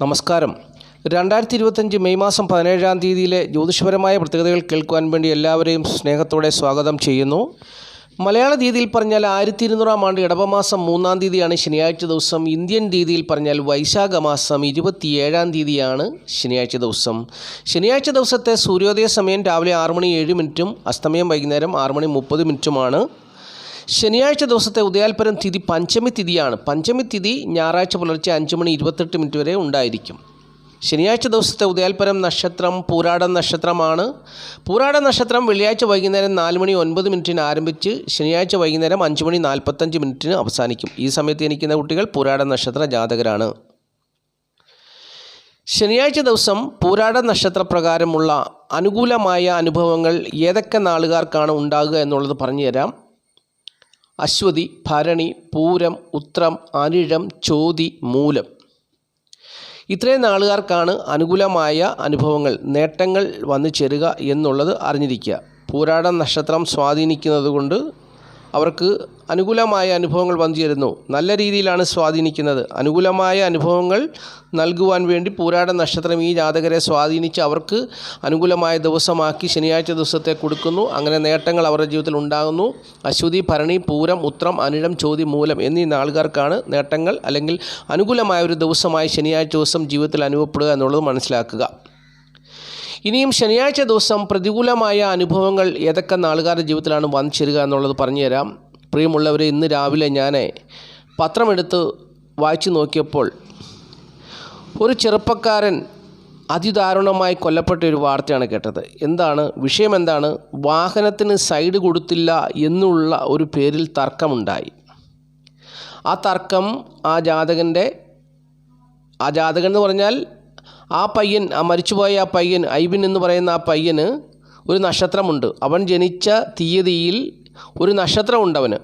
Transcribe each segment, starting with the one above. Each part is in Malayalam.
നമസ്കാരം. രണ്ടായിരത്തി ഇരുപത്തഞ്ച് മെയ് മാസം പതിനേഴാം തീയതിയിലെ ജ്യോതിഷപരമായ പ്രത്യേകതകൾ കേൾക്കുവാൻ വേണ്ടി എല്ലാവരെയും സ്നേഹത്തോടെ സ്വാഗതം ചെയ്യുന്നു. മലയാള രീതിയിൽ പറഞ്ഞാൽ ആയിരത്തി ഇരുന്നൂറാം ആണ്ട് ഇടവമാസം മൂന്നാം തീയതിയാണ് ശനിയാഴ്ച ദിവസം. ഇന്ത്യൻ രീതിയിൽ പറഞ്ഞാൽ വൈശാഖ മാസം ഇരുപത്തിയേഴാം തീയതിയാണ് ശനിയാഴ്ച ദിവസം. ശനിയാഴ്ച ദിവസത്തെ സൂര്യോദയ സമയം രാവിലെ ആറ് മണി ഏഴ് മിനിറ്റും അസ്തമയം വൈകുന്നേരം ആറ് മണി മുപ്പത് മിനിറ്റുമാണ്. ശനിയാഴ്ച ദിവസത്തെ ഉദയാൽപരം തിഥി പഞ്ചമി തിഥിയാണ്. പഞ്ചമി തിഥി ഞായറാഴ്ച പുലർച്ചെ അഞ്ച് മണി ഇരുപത്തെട്ട് മിനിറ്റ് വരെ ഉണ്ടായിരിക്കും. ശനിയാഴ്ച ദിവസത്തെ ഉദയാൽപരം നക്ഷത്രം പൂരാട നക്ഷത്രമാണ്. പൂരാട നക്ഷത്രം വെള്ളിയാഴ്ച വൈകുന്നേരം നാല് മണി ഒൻപത് മിനിറ്റിന് ആരംഭിച്ച് ശനിയാഴ്ച വൈകുന്നേരം അഞ്ച് മണി നാൽപ്പത്തഞ്ച് മിനിറ്റിന് അവസാനിക്കും. ഈ സമയത്ത് ജനിക്കുന്ന കുട്ടികൾ പൂരാട നക്ഷത്ര ജാതകരാണ്. ശനിയാഴ്ച ദിവസം പൂരാട നക്ഷത്രപ്രകാരമുള്ള അനുകൂലമായ അനുഭവങ്ങൾ ഏതൊക്കെ നാളുകാർക്കാണ് ഉണ്ടാകുക എന്നുള്ളത് പറഞ്ഞുതരാം. അശ്വതി ഭരണി പൂരം ഉത്രം അനിഴം ചോതി മൂലം. ഇത്രയും നാളുകാർക്കാണ് അനുകൂലമായ അനുഭവങ്ങൾ നേട്ടങ്ങൾ വന്നു ചേരുക എന്നുള്ളത് അറിഞ്ഞിരിക്കുക. പൂരാട നക്ഷത്രം സ്വാധീനിക്കുന്നത് കൊണ്ട് അവർക്ക് അനുകൂലമായ അനുഭവങ്ങൾ വന്നു ചേരുന്നു നല്ല രീതിയിലാണ് സ്വാധീനിക്കുന്നത്. അനുകൂലമായ അനുഭവങ്ങൾ നൽകുവാൻ വേണ്ടി പൂരാട നക്ഷത്രം ഈ ജാതകരെ സ്വാധീനിച്ച് അവർക്ക് അനുകൂലമായ ദിവസമാക്കി ശനിയാഴ്ച ദിവസത്തെ കൊടുക്കുന്നു. അങ്ങനെ നേട്ടങ്ങൾ അവരുടെ ജീവിതത്തിൽ ഉണ്ടാകുന്നു. അശ്വതി ഭരണി പൂരം ഉത്രം അനിഴം ചോതി മൂലം എന്നീ നാളുകാർക്കാണ് നേട്ടങ്ങൾ അല്ലെങ്കിൽ അനുകൂലമായ ഒരു ദിവസമായി ശനിയാഴ്ച ദിവസം ജീവിതത്തിൽ അനുഭവപ്പെടുക എന്നുള്ളത് മനസ്സിലാക്കുക. ഇനിയും ശനിയാഴ്ച ദിവസം പ്രതികൂലമായ അനുഭവങ്ങൾ ഏതൊക്കെ നാളുകാരുടെ ജീവിതത്തിലാണ് വന്നു ചേരുക എന്നുള്ളത് പറഞ്ഞുതരാം. പ്രിയമുള്ളവരെ ഇന്ന് രാവിലെ ഞാൻ പത്രമെടുത്ത് വായിച്ചു നോക്കിയപ്പോൾ ഒരു ചെറുപ്പക്കാരൻ അതിദാരുണമായി കൊല്ലപ്പെട്ട ഒരു വാർത്തയാണ് കേട്ടത്. എന്താണ്? വിഷയം എന്താണ്? വാഹനത്തിന് സൈഡ് കൊടുത്തില്ല എന്നുള്ള ഒരു പേരിൽ തർക്കമുണ്ടായി. ആ തർക്കം ആ ജാതകന്റെ ആ ജാതകൻ എന്ന് പറഞ്ഞാൽ ആ പയ്യൻ ആ മരിച്ചുപോയ ആ പയ്യൻ ഐബിൻ എന്ന് പറയുന്ന ആ പയ്യന് ഒരു നക്ഷത്രമുണ്ട്. അവൻ ജനിച്ച തീയതിയിൽ ഒരു നക്ഷത്രമുണ്ട് അവന്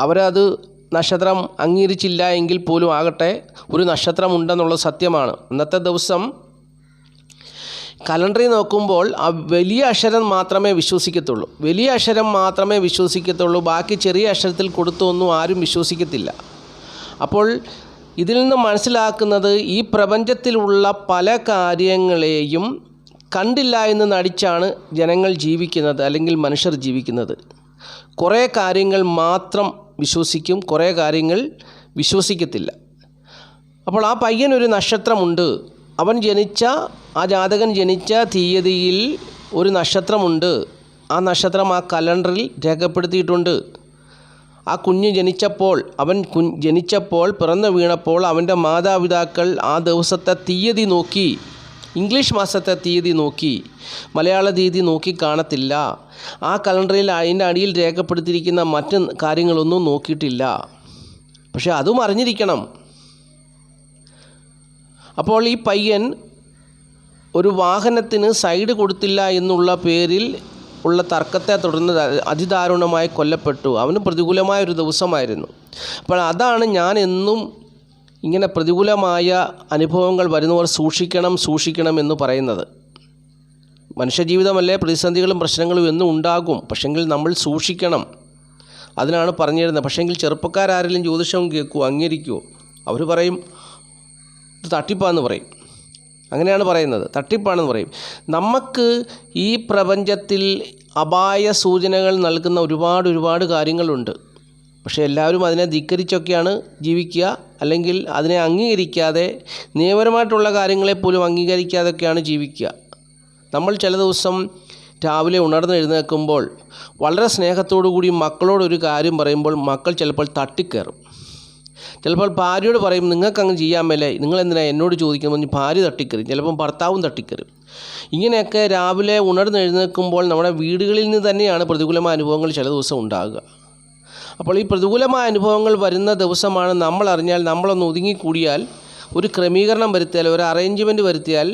അവരത് നക്ഷത്രം അംഗീകരിച്ചില്ല എങ്കിൽ പോലും ആകട്ടെ ഒരു നക്ഷത്രമുണ്ടെന്നുള്ളത് സത്യമാണ്. അന്നത്തെ ദിവസം കലണ്ടറിൽ നോക്കുമ്പോൾ ആ വലിയ അക്ഷരം മാത്രമേ വിശ്വസിക്കത്തുള്ളൂ. വലിയ അക്ഷരം മാത്രമേ വിശ്വസിക്കത്തുള്ളൂ. ബാക്കി ചെറിയ അക്ഷരത്തിൽ കൊടുത്തൊന്നും ആരും വിശ്വസിക്കത്തില്ല. അപ്പോൾ ഇതിൽ നിന്ന് മനസ്സിലാക്കുന്നത് ഈ പ്രപഞ്ചത്തിലുള്ള പല കാര്യങ്ങളെയും കണ്ടില്ല എന്ന് നടിച്ചാണ് ജനങ്ങൾ ജീവിക്കുന്നത് അല്ലെങ്കിൽ മനുഷ്യർ ജീവിക്കുന്നത്. കുറേ കാര്യങ്ങൾ മാത്രം വിശ്വസിക്കും കുറേ കാര്യങ്ങൾ വിശ്വസിക്കത്തില്ല. അപ്പോൾ ആ പയ്യനൊരു നക്ഷത്രമുണ്ട്. അവൻ ജനിച്ച ആ ജാതകൻ ജനിച്ച തീയതിയിൽ ഒരു നക്ഷത്രമുണ്ട്. ആ നക്ഷത്രം ആ കലണ്ടറിൽ രേഖപ്പെടുത്തിയിട്ടുണ്ട്. ആ കുഞ്ഞ് ജനിച്ചപ്പോൾ അവൻ കു ജനിച്ചപ്പോൾ പിറന്നു വീണപ്പോൾ അവന്റെ മാതാപിതാക്കൾ ആ ദിവസത്തെ തീയതി നോക്കി ഇംഗ്ലീഷ് മാസത്തെ തീയതി നോക്കി മലയാള തീയതി നോക്കി കാണത്തില്ല. ആ കലണ്ടറിൽ അതിന്റെ അടിയിൽ രേഖപ്പെടുത്തിയിരിക്കുന്ന മറ്റ് കാര്യങ്ങളൊന്നും നോക്കിയിട്ടില്ല. പക്ഷെ അതും അറിഞ്ഞിരിക്കണം. അപ്പോൾ ഈ പയ്യൻ ഒരു വാഹനത്തിന് സൈഡ് കൊടുത്തില്ല എന്നുള്ള പേരിൽ ഉള്ള തർക്കത്തെ തുടർന്ന് അതിദാരുണമായി കൊല്ലപ്പെട്ടു. അവന് പ്രതികൂലമായ ഒരു ദിവസമായിരുന്നു. അപ്പോൾ അതാണ് ഞാൻ എന്നും ഇങ്ങനെ പ്രതികൂലമായ അനുഭവങ്ങൾ വരുന്നവർ സൂക്ഷിക്കണം സൂക്ഷിക്കണം എന്ന് പറയുന്നത്. മനുഷ്യജീവിതമല്ലേ? പ്രതിസന്ധികളും പ്രശ്നങ്ങളും എന്നും ഉണ്ടാകും. പക്ഷെങ്കിൽ നമ്മൾ സൂക്ഷിക്കണം. അതിനാണ് പറഞ്ഞു തരുന്നത് പക്ഷെങ്കിൽ ചെറുപ്പക്കാരാരെങ്കിലും ജ്യോതിഷം കേൾക്കുമോ അംഗീകരിക്കുമോ അവർ പറയും തട്ടിപ്പാന്ന് പറയും. അങ്ങനെയാണ് പറയുന്നത്. തട്ടിപ്പാണെന്ന് പറയും. നമുക്ക് ഈ പ്രപഞ്ചത്തിൽ അപായ സൂചനകൾ നൽകുന്ന ഒരുപാട് ഒരുപാട് കാര്യങ്ങളുണ്ട്. പക്ഷേ എല്ലാവരും അതിനെ ധിക്കരിച്ചൊക്കെയാണ് ജീവിക്കുക. അല്ലെങ്കിൽ അതിനെ അംഗീകരിക്കാതെ നിയമപരമായിട്ടുള്ള കാര്യങ്ങളെപ്പോലും അംഗീകരിക്കാതെയൊക്കെയാണ് ജീവിക്കുക. നമ്മൾ ചില ദിവസം രാവിലെ ഉണർന്ന് എഴുന്നേൽക്കുമ്പോൾ വളരെ സ്നേഹത്തോടു കൂടി മക്കളോടൊരു കാര്യം പറയുമ്പോൾ മക്കൾ ചിലപ്പോൾ തട്ടിക്കയറും. ചിലപ്പോൾ ഭാര്യയോട് പറയും നിങ്ങൾക്ക് അങ്ങ് ചെയ്യാൻ മേലെ നിങ്ങൾ എന്തിനാ എന്നോട് ചോദിക്കുമ്പോൾ ഭാര്യ തട്ടിക്കറി ചിലപ്പം ഭർത്താവും തട്ടിക്കറി ഇങ്ങനെയൊക്കെ രാവിലെ ഉണർന്ന് എഴുന്നേൽക്കുമ്പോൾ നമ്മുടെ വീടുകളിൽ നിന്ന് തന്നെയാണ് പ്രതികൂലമായ അനുഭവങ്ങൾ ചില ദിവസം ഉണ്ടാകുക. അപ്പോൾ ഈ പ്രതികൂലമായ അനുഭവങ്ങൾ വരുന്ന ദിവസമാണ് നമ്മൾ അറിഞ്ഞാൽ നമ്മളൊന്ന് ഒതുങ്ങിക്കൂടിയാൽ ഒരു ക്രമീകരണം വരുത്തിയാൽ ഒരു അറേഞ്ച്മെന്റ് വരുത്തിയാൽ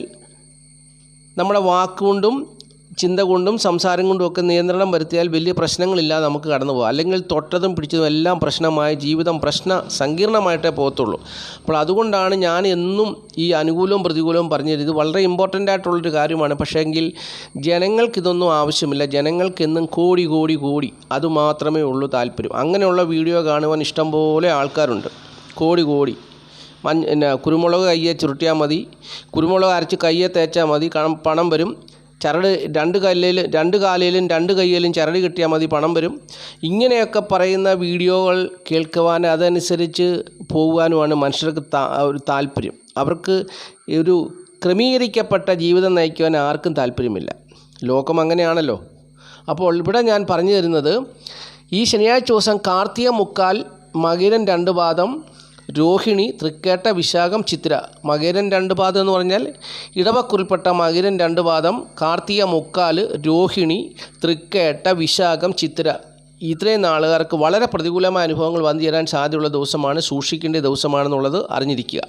നമ്മുടെ വാക്കുകൊണ്ടും ചിന്ത കൊണ്ടും സംസാരം കൊണ്ടും ഒക്കെ നിയന്ത്രണം വരുത്തിയാൽ വലിയ പ്രശ്നങ്ങളില്ലാതെ നമുക്ക് കടന്നു പോകാം. അല്ലെങ്കിൽ തൊട്ടതും പിടിച്ചതും എല്ലാം പ്രശ്നമായി ജീവിതം പ്രശ്ന സങ്കീർണമായിട്ടേ പോകത്തുള്ളൂ. അപ്പോൾ അതുകൊണ്ടാണ് ഞാൻ എന്നും ഈ അനുകൂലവും പ്രതികൂലവും പറഞ്ഞത്. ഇത് വളരെ ഇമ്പോർട്ടന്റ് ആയിട്ടുള്ളൊരു കാര്യമാണ്. പക്ഷേങ്കിൽ ജനങ്ങൾക്കിതൊന്നും ആവശ്യമില്ല. ജനങ്ങൾക്കെന്നും കോടി കോടി കോടി. അതുമാത്രമേ ഉള്ളൂ താല്പര്യം. അങ്ങനെയുള്ള വീഡിയോ കാണുവാൻ ഇഷ്ടംപോലെ ആൾക്കാരുണ്ട്. കോടി കോടി. മഞ്ഞ കുരുമുളക് കയ്യെ ചുരുട്ടിയാൽ മതി. കുരുമുളക് അരച്ച് കയ്യെ തേച്ചാൽ മതി. പണം വരും. ചരട് രണ്ട് കല്ലിൽ രണ്ട് കാലിലും രണ്ട് കയ്യിലും ചരട് കിട്ടിയാൽ മതി പണം വരും. ഇങ്ങനെയൊക്കെ പറയുന്ന വീഡിയോകൾ കേൾക്കുവാൻ അതനുസരിച്ച് പോകുവാനുമാണ് മനുഷ്യർക്ക് ഒരു താല്പര്യം. അവർക്ക് ഒരു ക്രമീകരിക്കപ്പെട്ട ജീവിതം നയിക്കുവാൻ ആർക്കും താല്പര്യമില്ല. ലോകം അങ്ങനെയാണല്ലോ. അപ്പോൾ ഇവിടെ ഞാൻ പറഞ്ഞു തരുന്നത് ഈ ശനിയാഴ്ച ദിവസം കാർത്തിക മുക്കാൽ മകിരൻ രണ്ട് പാദം രോഹിണി തൃക്കേട്ട വിശാഖം ചിത്ര. മകരൻ രണ്ട് പാദം എന്ന് പറഞ്ഞാൽ ഇടവക്കുറിൽപ്പെട്ട മകരൻ രണ്ട് പാദം കാർത്തിക മുക്കാൽ രോഹിണി തൃക്കേട്ട വിശാഖം ചിത്ര. ഇത്രയും നാളുകാർക്ക് വളരെ പ്രതികൂലമായ അനുഭവങ്ങൾ വന്നു ചേരാൻ സാധ്യതയുള്ള ദിവസമാണ് സൂക്ഷിക്കേണ്ട ദിവസമാണെന്നുള്ളത് അറിഞ്ഞിരിക്കുക.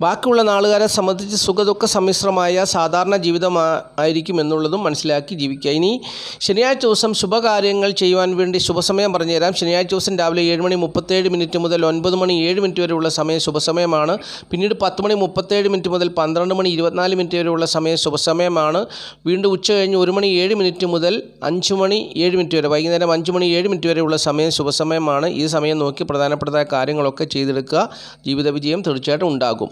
ബാക്കിയുള്ള നാളുകാരെ സംബന്ധിച്ച് സുഖദുഃഖ സമ്മിശ്രമായ സാധാരണ ജീവിതമായിരിക്കും എന്നുള്ളതും മനസ്സിലാക്കി ജീവിക്കുക. ഇനി ശനിയാഴ്ച ദിവസം ശുഭകാര്യങ്ങൾ ചെയ്യുവാൻ വേണ്ടി ശുഭസമയം പറഞ്ഞുതരാം ശനിയാഴ്ച ദിവസം രാവിലെ ഏഴ് മണി മുപ്പത്തേഴ് മിനിറ്റ് മുതൽ ഒൻപത് മണി ഏഴ് മിനിറ്റ് വരെയുള്ള സമയം ശുഭസമയമാണ്. പിന്നീട് പത്ത് മണി മുപ്പത്തേഴ് മിനിറ്റ് മുതൽ പന്ത്രണ്ട് മണി ഇരുപത്തിനാല് മിനിറ്റ് വരെയുള്ള സമയം ശുഭസമയമാണ്. വീണ്ടും ഉച്ച കഴിഞ്ഞ് ഒരു മണി ഏഴ് മിനിറ്റ് മുതൽ അഞ്ച് മണി ഏഴ് മിനിറ്റ് വരെ. വൈകുന്നേരം അഞ്ച് മണി ഏഴ് മിനിറ്റ് വരെയുള്ള സമയം ശുഭസമയമാണ്. ഈ സമയം നോക്കി പ്രധാനപ്പെട്ട കാര്യങ്ങളൊക്കെ ചെയ്തെടുക്കുക. ജീവിത വിജയം തീർച്ചയായിട്ടും ഉണ്ടാകും.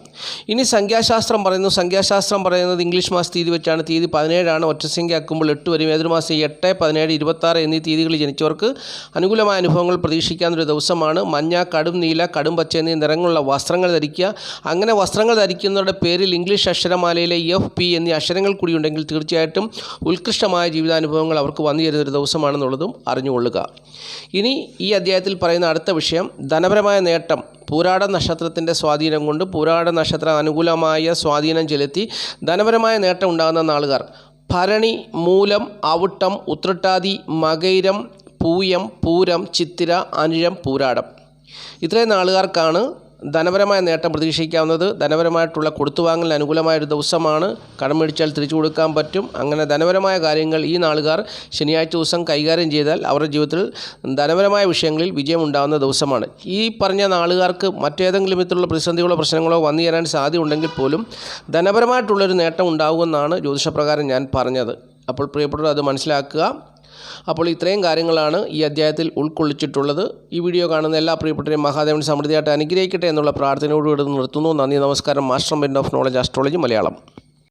ഇനി സംഖ്യാശാസ്ത്രം പറയുന്നു. സംഖ്യാശാസ്ത്രം പറയുന്നത് ഇംഗ്ലീഷ് മാസ തീയതി വെച്ചാണ്. തീയതി പതിനേഴാണ്. ഒറ്റസംഖ്യ ആക്കുമ്പോൾ എട്ട് വരും. ഏതൊരു മാസം എട്ട് പതിനേഴ് ഇരുപത്താറ് എന്നീ തീയതികളിൽ ജനിച്ചവർക്ക് അനുകൂലമായ അനുഭവങ്ങൾ പ്രതീക്ഷിക്കാവുന്നൊരു ദിവസമാണ്. മഞ്ഞ കടും നീല കടും പച്ച എന്നീ നിറങ്ങളുള്ള വസ്ത്രങ്ങൾ ധരിക്കുക. അങ്ങനെ വസ്ത്രങ്ങൾ ധരിക്കുന്നവരുടെ പേരിൽ ഇംഗ്ലീഷ് അക്ഷരമാലയിലെ എഫ് പി എന്നീ അക്ഷരങ്ങൾ കൂടി ഉണ്ടെങ്കിൽ തീർച്ചയായിട്ടും ഉത്കൃഷ്ടമായ ജീവിതാനുഭവങ്ങൾ അവർക്ക് വന്നു ചേരുന്നൊരു ദിവസമാണെന്നുള്ളതും അറിഞ്ഞുകൊള്ളുക. ഇനി ഈ അധ്യായത്തിൽ പറയുന്ന അടുത്ത വിഷയം ധനപരമായ നേട്ടം പൂരാട നക്ഷത്രത്തിന്റെ സ്വാധീനം കൊണ്ട് പൂരാട നക്ഷത്ര അനുകൂലമായ സ്വാധീനം ചെലുത്തി ധനപരമായ നേട്ടം ഉണ്ടാകുന്ന നാളുകാർ. ഭരണി മൂലം അവിട്ടം ഉത്രട്ടാതി മകൈരം പൂയം പൂരം ചിത്തിര അനിഴം പൂരാടം. ഇത്രയും നാളുകാർക്കാണ് ധനപരമായ നേട്ടം പ്രതീക്ഷിക്കാവുന്നത് ധനപരമായിട്ടുള്ള കൊടുത്തുവാങ്ങലിന് അനുകൂലമായ ഒരു ദിവസമാണ്. കടം മേടിച്ചാൽ തിരിച്ചു കൊടുക്കാൻ പറ്റും. അങ്ങനെ ധനപരമായ കാര്യങ്ങൾ ഈ നാളുകാർ ശനിയാഴ്ച ദിവസം കൈകാര്യം ചെയ്താൽ അവരുടെ ജീവിതത്തിൽ ധനപരമായ വിഷയങ്ങളിൽ വിജയമുണ്ടാകുന്ന ദിവസമാണ്. ഈ പറഞ്ഞ നാളുകാർക്ക് മറ്റേതെങ്കിലും വിധത്തിലുള്ള പ്രതിസന്ധികളോ പ്രശ്നങ്ങളോ വന്നു ചേരാൻ സാധ്യതയുണ്ടെങ്കിൽ പോലും ധനപരമായിട്ടുള്ളൊരു നേട്ടം ഉണ്ടാകുമെന്നാണ് ജ്യോതിഷപ്രകാരം ഞാൻ പറഞ്ഞത്. അപ്പോൾ പ്രിയപ്പെട്ടവർ അത് മനസ്സിലാക്കുക. അപ്പോൾ ഇത്രയും കാര്യങ്ങളാണ് ഈ അധ്യായത്തിൽ ഉൾക്കൊള്ളിച്ചിട്ടുള്ളത്. ഈ വീഡിയോ കാണുന്ന എല്ലാ പ്രിയപ്പെട്ടവരെയും മഹാദേവൻ സമൃദ്ധിയായിട്ട് അനുഗ്രഹിക്കട്ടെ എന്നുള്ള പ്രാർത്ഥനയോടുകൂടി നിർത്തുന്നു. നന്ദി നമസ്കാരം. Mastermind of knowledge astrology Malayalam.